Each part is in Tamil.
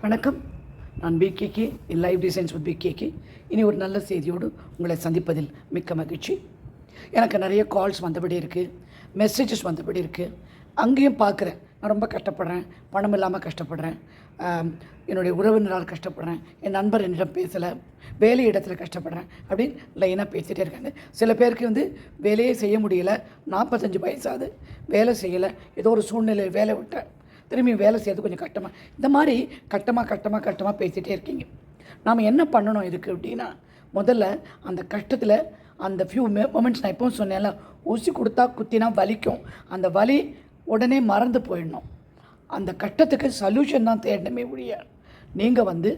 வணக்கம். நான் PKK live designs with PKK இனி ஒரு நல்ல செய்தியோடு உங்களை சந்திப்பதில் மிக்க மகிழ்ச்சி. எனக்கு நிறைய கால்ஸ் வந்தபடி இருக்குது மெசேஜஸ் வந்தபடி இருக்குது அங்கேயும் பார்க்குறேன். நான் ரொம்ப கஷ்டப்படுறேன். பணம் இல்லாமல் கஷ்டப்படுறேன். என்னுடைய உறவினரால் கஷ்டப்படுறேன். என் நண்பர் என்னிடம் பேசலை. வேலை இடத்துல கஷ்டப்படுறேன். அப்படின்னு லைனாக பேசிகிட்டே இருக்காங்க. சில பேருக்கு வந்து வேலையே செய்ய முடியலை. நாற்பத்தஞ்சு வயசாகுது. வேலை செய்யலை. ஏதோ ஒரு சூழ்நிலை வேலை விட்டேன். திரும்பி வேலை செய்யறது கொஞ்சம் கஷ்டமாக இந்த மாதிரி கட்டமாக கட்டமாக கட்டமாக பேசிகிட்டே இருக்கீங்க. நாம் என்ன பண்ணணும் இதுக்கு அப்படின்னா முதல்ல அந்த கஷ்டத்தில் அந்த ஃபியூ மொமெண்ட்ஸ் நான் எப்பவும் சொன்னேன்ல ஊசி கொடுத்தா குத்தினா வலிக்கும். அந்த வலி உடனே மறந்து போயிடணும். அந்த கட்டத்துக்கு சொல்யூஷன் தான் தேடணுமே ஒழிய நீங்கள் வந்து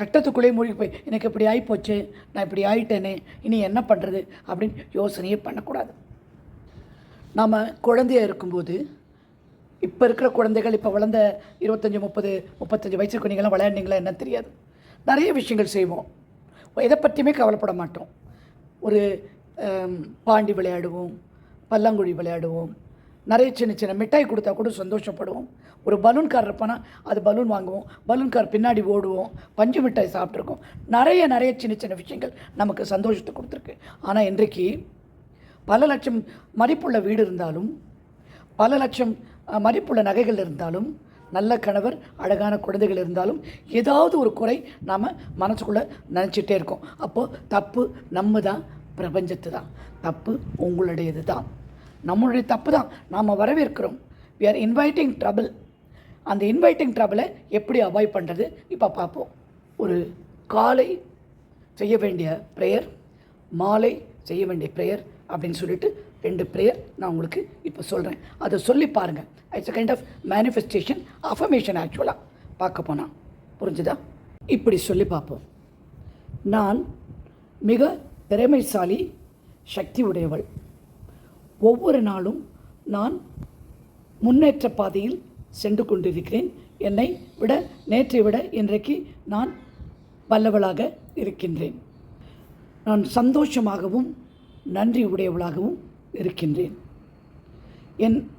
கட்டத்துக்குள்ளே மூழ்கி போய் எனக்கு இப்படி ஆகிப்போச்சு நான் இப்படி ஆயிட்டேனே இனி என்ன பண்ணுறது அப்படின்னு யோசனையே பண்ணக்கூடாது. நாம் குழந்தையா இருக்கும்போது இப்போ இருக்கிற குழந்தைகள் இப்போ வளர்ந்த இருபத்தஞ்சி முப்பது முப்பத்தஞ்சு வயசுக்கு நீங்களாம் விளையாண்டிங்களா என்ன தெரியாது. நிறைய விஷயங்கள் செய்வோம். எதை பற்றியுமே கவலைப்பட மாட்டோம். ஒரு பாண்டி விளையாடுவோம் பல்லாங்குழி விளையாடுவோம் நிறைய சின்ன சின்ன மிட்டாய் கொடுத்தா கூட சந்தோஷப்படுவோம். ஒரு பலூன் கார் இருப்பானா அது பலூன் வாங்குவோம். பலூன் கார் பின்னாடி ஓடுவோம். பஞ்சு மிட்டாய் சாப்பிட்ருக்கோம் நிறைய நிறைய சின்ன சின்ன விஷயங்கள் நமக்கு சந்தோஷத்தை கொடுத்துருக்கு. ஆனால் இன்றைக்கு பல லட்சம் மதிப்புள்ள வீடு இருந்தாலும் பல லட்சம் மதிப்புள்ள நகைகள் இருந்தாலும் நல்ல கணவர் அழகான குழந்தைகள் இருந்தாலும் ஏதாவது ஒரு குறை நாம் மனசுக்குள்ளே நினச்சிட்டே இருக்கோம். அப்போது தப்பு நம்ம தான் பிரபஞ்சத்து தான் தப்பு உங்களுடையது தான் நம்மளுடைய தப்பு தான் நாம் வரவேற்கிறோம். வி ஆர் இன்வைட்டிங் ட்ரபிள் அந்த இன்வைட்டிங் ட்ரபிளை எப்படி அவாய்ட் பண்ணுறது இப்போ பார்ப்போம். ஒரு காலை செய்ய வேண்டிய ப்ரேயர் மாலை செய்ய வேண்டிய ப்ரேயர் அப்படின்னு சொல்லிட்டு ரெண்டு ப்ரேயர் நான் உங்களுக்கு இப்போ சொல்கிறேன் அதை சொல்லி பாருங்கள் it's kind of manifestation affirmation ஆக்சுவலாக பார்க்க போனால் புரிஞ்சுதா? இப்படி சொல்லி பார்ப்போம். நான் மிக திறமைசாலி சக்தி உடையவள் ஒவ்வொரு நாளும் நான் முன்னேற்ற பாதையில் சென்று கொண்டிருக்கிறேன். என்னை விட நேற்றை விட இன்றைக்கு நான் வல்லவளாக இருக்கின்றேன். நான் சந்தோஷமாகவும் நன்றி உடையவளாகவும் இருக்கின்றேன். என்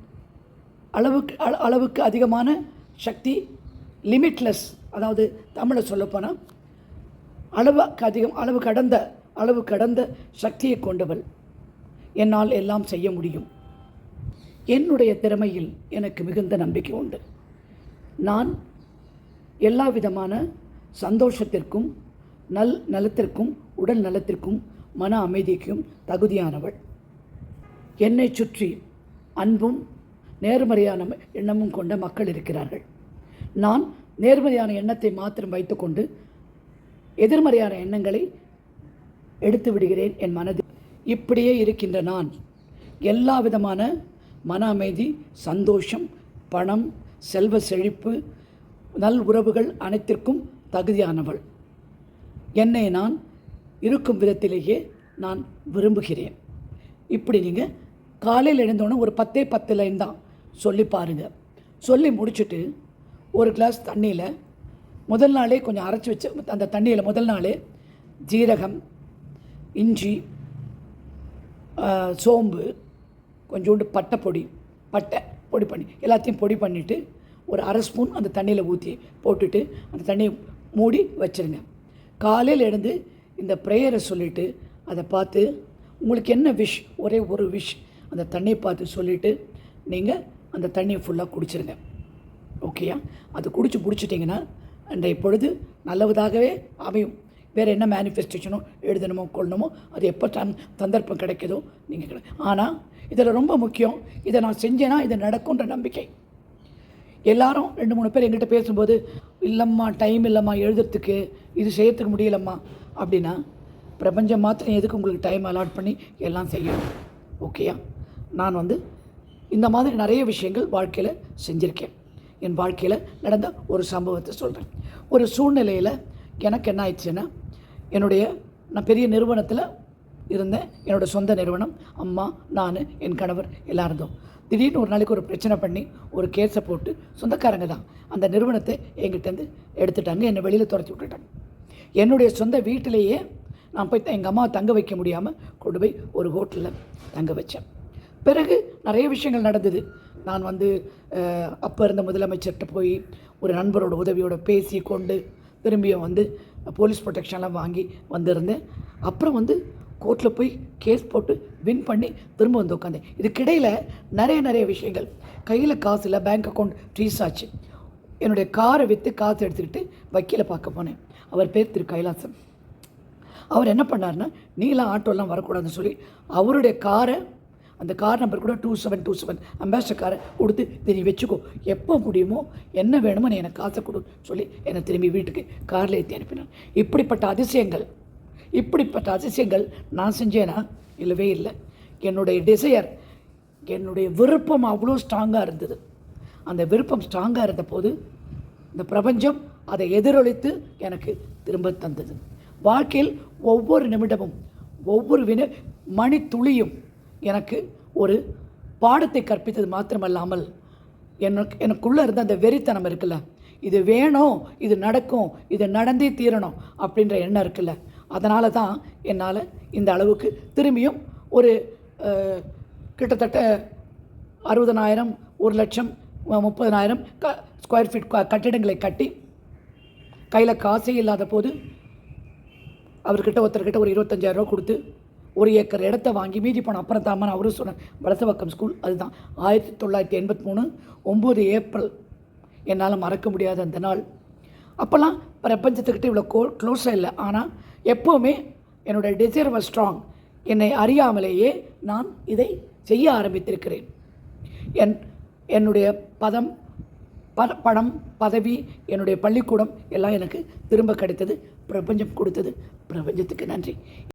அளவுக்கு அள- அளவுக்கு அதிகமான சக்தி லிமிட்லெஸ் அதாவது தமிழை சொல்லப்போனால் அளவுக்கு அதிகம் அளவு கடந்த அளவு கடந்த சக்தியை கொண்டவள். என்னால் எல்லாம் செய்ய முடியும். என்னுடைய திறமையில் எனக்கு மிகுந்த நம்பிக்கை உண்டு. நான் எல்லா விதமான சந்தோஷத்திற்கும் நல் நலத்திற்கும் உடல் நலத்திற்கும் மன அமைதிக்கும் தகுதியானவள். என்னை சுற்றி அன்பும் நேர்மறையான எண்ணமும் கொண்ட மக்கள் இருக்கிறார்கள். நான் நேர்மறையான எண்ணத்தை மாத்திரம் வைத்துக்கொண்டு எதிர்மறையான எண்ணங்களை எடுத்து விடுகிறேன் என் மனதில். இப்படியே இருக்கின்ற நான் எல்லா விதமான மன அமைதி சந்தோஷம் பணம் செல்வ செழிப்பு நல் உறவுகள் அனைத்திற்கும் தகுதியானவள். என்னை நான் இருக்கும் விதத்திலேயே நான் விரும்புகிறேன். இப்படி நீங்கள் காலையில் எழுந்தோன்னே ஒரு பத்தே பத்து லைன் தான் சொல்லி பாருங்கள் சொல்லி முடிச்சுட்டு ஒரு கிளாஸ் தண்ணியில் முதல் நாளே கொஞ்சம் அரைச்சி வச்சு அந்த தண்ணியில் முதல் நாளே ஜீரகம் இஞ்சி சோம்பு கொஞ்சோண்டு பட்டை பொடி பட்டை பொடி பண்ணி எல்லாத்தையும் பொடி பண்ணிவிட்டு ஒரு அரை ஸ்பூன் அந்த தண்ணியில் ஊற்றி போட்டுட்டு அந்த தண்ணியை மூடி வச்சிருங்க. காலையில் எழுந்து இந்த ப்ரேயரை சொல்லிவிட்டு அதை பார்த்து உங்களுக்கு என்ன விஷ் ஒரே ஒரு விஷ் அந்த தண்ணியை பார்த்து சொல்லிவிட்டு நீங்கள் அந்த தண்ணியை ஃபுல்லாக குடிச்சிருங்க. ஓகேயா அது குடிச்சு பிடிச்சிட்டிங்கன்னா அன்றைய பொழுது நல்லதாகவே அமையும். வேறு என்ன மேனிஃபெஸ்டேஷனோ எழுதணுமோ கொள்ளணுமோ அது எப்போ தன் சந்தர்ப்பம் கிடைக்குதோ நீங்கள் கிடை ஆனால் இதில் ரொம்ப முக்கியம் இதை நான் செஞ்சேன்னா இது நடக்குன்ற நம்பிக்கை. எல்லாரும் ரெண்டு மூணு பேர் எங்கிட்ட பேசும்போது இல்லைம்மா டைம் இல்லைம்மா எழுதுறதுக்கு இது செய்யறதுக்கு முடியலம்மா அப்படின்னா பிரபஞ்சம் மாத்திரம் எதுக்கு உங்களுக்கு டைம் அலாட் பண்ணி எல்லாம் செய்யணும் ஓகேயா நான் வந்து இந்த மாதிரி நிறைய விஷயங்கள் வாழ்க்கையில் செஞ்சுருக்கேன். என் வாழ்க்கையில் நடந்த ஒரு சம்பவத்தை சொல்கிறேன் ஒரு சூழ்நிலையில் எனக்கு என்ன ஆயிடுச்சுன்னா என்னுடைய நான் பெரிய நிறுவனத்தில் இருந்தேன். என்னோடய சொந்த நிறுவனம் அம்மா நான் என் கணவர் எல்லாம் இருந்தோம். திடீர்னு ஒரு நாளைக்கு ஒரு பிரச்சனை பண்ணி ஒரு கேஸை போட்டு சொந்தக்காரங்க தான். அந்த நிறுவனத்தை எங்கிட்டேருந்து எடுத்துட்டாங்க. என்னை வெளியில் துரத்தி விட்டுட்டாங்க. என்னுடைய சொந்த வீட்டிலேயே நான் போய் எங்கள் அம்மாவை தங்க வைக்க முடியாமல் கொண்டு போய் ஒரு ஹோட்டலில் தங்க வச்சேன். பிறகு நிறைய விஷயங்கள் நடந்தது. நான் வந்து அப்போ இருந்த முதலமைச்சர்கிட்ட போய் ஒரு நண்பரோட உதவியோட பேசி கொண்டு திரும்பியும் வந்து போலீஸ் ப்ரொடெக்ஷன்லாம் வாங்கி வந்திருந்தேன். அப்புறம் வந்து கோர்ட்டில் போய் கேஸ் போட்டு வின் பண்ணி திரும்ப வந்து உட்காந்தேன் இதுக்கிடையில் நிறைய நிறைய விஷயங்கள். கையில் காசு இல்லை பேங்க் அக்கௌண்ட் ஃப்ரீஸ் ஆச்சு. என்னுடைய காரை விற்று காசு எடுத்துக்கிட்டு வக்கீலை பார்க்க போனேன். அவர் பேர் திரு கைலாசம். அவர் என்ன பண்ணாருன்னா நீலாம் ஆட்டோலாம் வரக்கூடாதுன்னு சொல்லி அவருடைய காரை அந்த கார் நம்பர் கூட two seven two seven ambassador காரை கொடுத்து இதை நீ வச்சுக்கோ. எப்போ முடியுமோ என்ன வேணுமோ நீ எனக்கு காசை கொடு சொல்லி என்னை திரும்பி வீட்டுக்கு காரில் ஏற்றி அனுப்பினான். இப்படிப்பட்ட அதிசயங்கள் இப்படிப்பட்ட அதிசயங்கள் நான் செஞ்சேனா? இல்லவே இல்லை. என்னுடைய டிசையர் என்னுடைய விருப்பம் அவ்வளோ ஸ்ட்ராங்காக இருந்தது. அந்த விருப்பம் ஸ்ட்ராங்காக இருந்தபோது இந்த பிரபஞ்சம் அதை எதிரொலித்து எனக்கு திரும்ப தந்தது. வாழ்க்கையில் ஒவ்வொரு நிமிடமும் ஒவ்வொரு வின மணித்துளியும் எனக்கு ஒரு பாடத்தை கற்பித்தது மாத்திரமல்லாமல் எனக்கு எனக்குள்ளே இருந்த அந்த வெறித்தனம் இருக்குல்ல? இது வேணும் இது நடக்கும் இது நடந்தே தீரணும் அப்படின்ற எண்ணம் இருக்குல்ல? அதனால தான் என்னால் இந்த அளவுக்கு திரும்பியும் ஒரு கிட்டத்தட்ட அறுபதனாயிரம் ஒரு லட்சம் முப்பதனாயிரம் க ஸ்கொயர் ஃபீட் கட்டிடங்களை கட்டி கையில் காசே இல்லாத போது அவர்கிட்ட ஒருத்தர்கிட்ட ஒரு இருபத்தஞ்சாயிரம் ரூபா கொடுத்து ஒரு ஏக்கர் இடத்த வாங்கி மீதி பணம் அப்புறம் தாமன் அவரும் சொன்ன வலசவக்கம் ஸ்கூல் அதுதான். ஆயிரத்தி தொள்ளாயிரத்தி எண்பத்தி மூணு ஒம்பது ஏப்ரல். என்னால் மறக்க முடியாத அந்த நாள். அப்போல்லாம் பிரபஞ்சத்துக்கிட்ட இவ்வளோ கோ க்ளோஸாக இல்லை. ஆனால் எப்போவுமே என்னோடய டிசைர் வாஸ் ஸ்ட்ராங் என்னை அறியாமலேயே நான் இதை செய்ய ஆரம்பித்திருக்கிறேன். என் என்னுடைய பதம் பத படம் பதவி என்னுடைய பள்ளிக்கூடம் எல்லாம் எனக்கு திரும்ப கிடைத்தது. பிரபஞ்சம் கொடுத்தது. பிரபஞ்சத்துக்கு நன்றி.